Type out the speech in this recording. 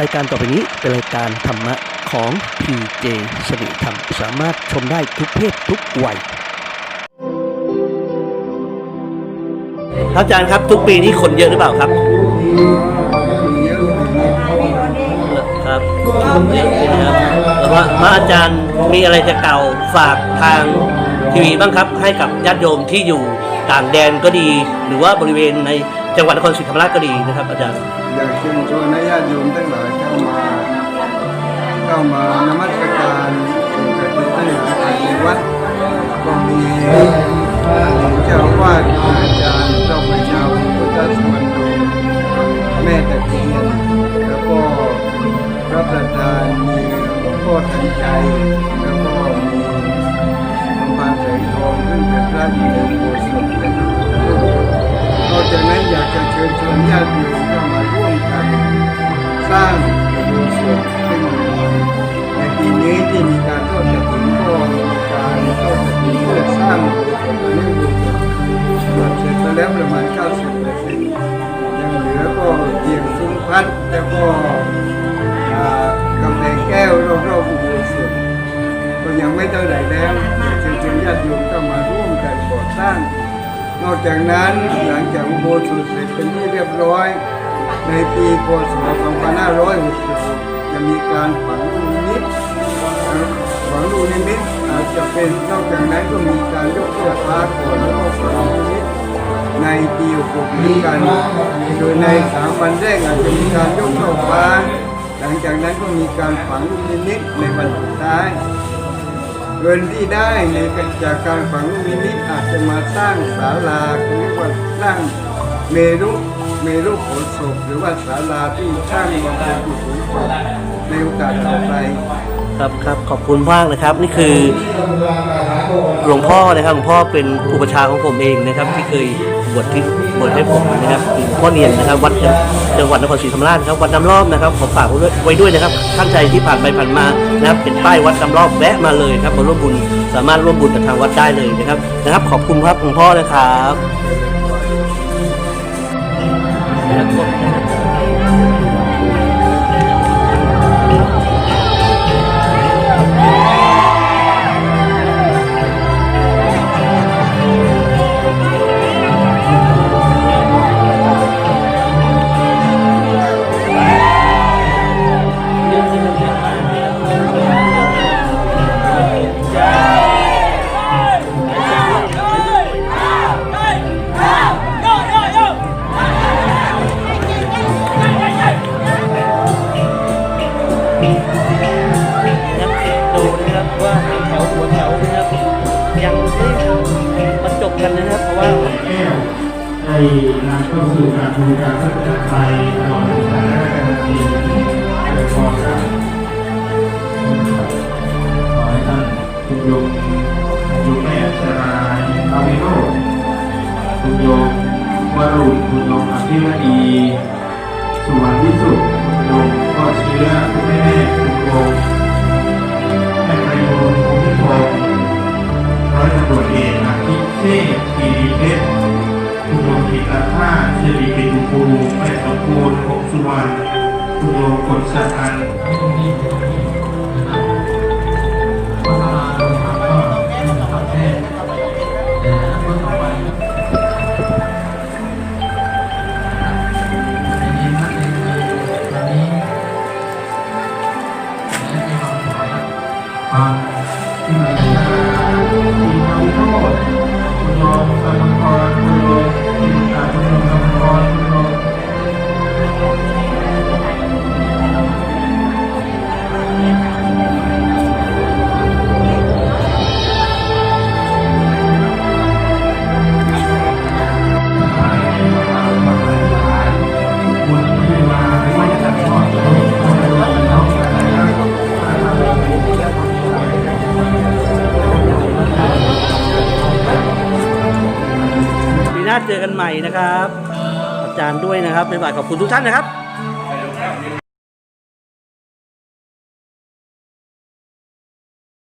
รายการต่อไปนี้เป็นรายการธรรมะของ PJ สริธรรม สามารถชมได้ทุกเพศทุกวัยครับอาจารย์ครับทุกปีนี้คนเยอะหรือเปล่าครับเยอะครับเยอะนะครับแต่ว่าพระอาจารย์มีอะไรจะกล่าวฝากทางทีวีบ้างครับ ให้กับญาติโยมที่อยู่ต่างแดนก็ดี หรือว่าบริเวณใน จังหวัดนครศรีธรรมราชก็ดีนะครับ อาจารย์อยากเชิญชวนให้ญาติโยมทั้งหลายเข้ามาเข้ามานมัสการสิ่งศักดิ์สิทธิ์ทั้งหลายภายในวัดก็มีเจ้าวาดอาจารย์เจ้าพระเจ้าพุทธสุวรรณโดแม่ตะเคียนแล้วก็พระประธานมีหลวงพ่อทันใจแล้วก็มีหลวงพ่อแสงทองซึ่งเป็นพระอยู่ในโบสถ์เป็น นอกจากนั้นอยากจะเชิญชวนญาติโยมเข้ามาร่วมกัน สร้างอุโบสถขึ้นในปีนี้ที่มีการทอดกฐินก็มีการทอดกฐินเพื่อสร้างอุโบสถนี้อุโบสถเกือบเสร็จไปแล้วประมาณ 90เปอร์เซ็นต์ยังเหลือก็เพียงซุ้มพัดแล้วก็กำแพงแก้วรอบๆอุโบสถก็ยังไม่เท่าไหร่แล้วเชิญชวนญาติโยมเข้ามาร่วมกันก่อสร้าง นอกจากนั้นหลังจากอุโบสถเสร็จเป็นที่เรียบร้อย ในปีพศ 2566จะมีการฝังลูกนิมิตฝังลูกนิมิตอาจจะเป็นนอกจากนั้นก็มีการยกเสื้อผ้าก่อนแล้วก็ฝังลูกนิมิตในปี66นี้กันโดยในสามวันแรกอาจจะมีการยกช่อฟ้าหลังจากนั้นก็มีการฝังลูกนิมิตในวันสุดท้าย เงินที่ได้ในจากการฝังลูกนิมิตอาจจะมาสร้างศาลาหรือว่าสร้างเมรุ มีรุโขนศพหรือว่าศาลาที่สร้างบำเพ็ญกุศลศพในโอกาสต่อไป ครับครับขอบคุณมากนะครับ นี่คือหลวงพ่อนะครับหลวงพ่อเป็นอุปชฌาย์ของผมเองนะครับ ที่เคยบวชที่บวชให้ผมนะครับหลวงพ่อเนียนนะครับ วัดจังหวัดนครศรีธรรมราชนะครับวัดน้ำรอบนะครับขอฝากไว้ด้วยนะครับท่านใดที่ผ่านไปผ่านมานะครับเป็นป้ายวัดน้ำรอบแวะมาเลยครับมาร่วมบุญสามารถร่วมบุญกับทางวัดได้เลยนะครับนะครับ ขอบคุณครับหลวงพ่อนะครับ นะ กันนะครับเพราะว่าได้นำเข้าสู่การบริการพระเจ้าไทยตลอดการราชการแผ่นดินโดยพรครับขอให้ท่านคุณโยมคุณแม่ชรายอาวิโรคุณโยมวรุณคุณโยมอภิรดีสุวรรณวิสุทธิ์คุณโยมก็เชื้อคุณแม่คุณโยมแม่ประโยชน์คุณพิพงศ์ร้อยตำรวจเอก เทพีรีเพชรคุณโยมกิตาท่าสิริปิตุภูแม่สมบูรณ์คงสุวรรณคุณโยมกฎสถันความที่มีมีความวิโรจน์ คุณ กันใหม่นะครับ อาจารย์ด้วยนะครับบ๊ายบายขอบคุณทุกท่านนะครับ